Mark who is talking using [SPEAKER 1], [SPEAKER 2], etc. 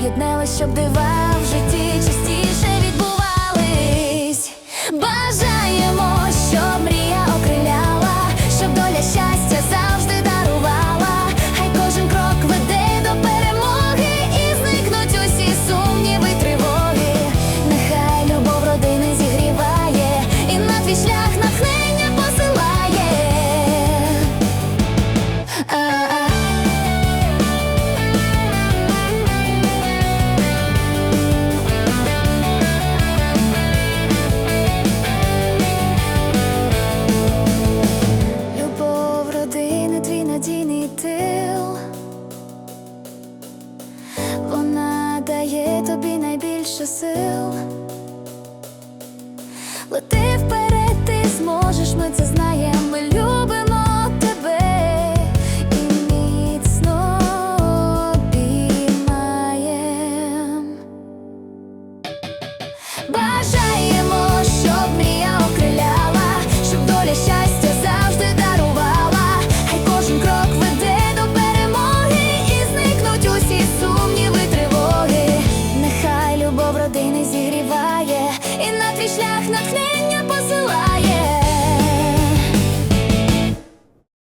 [SPEAKER 1] всі щоб дива в житті більше сил. Лети вперед, ти зможеш, ми це знаємо, ми любимо тебе і міцно обіймаєм. Бажаю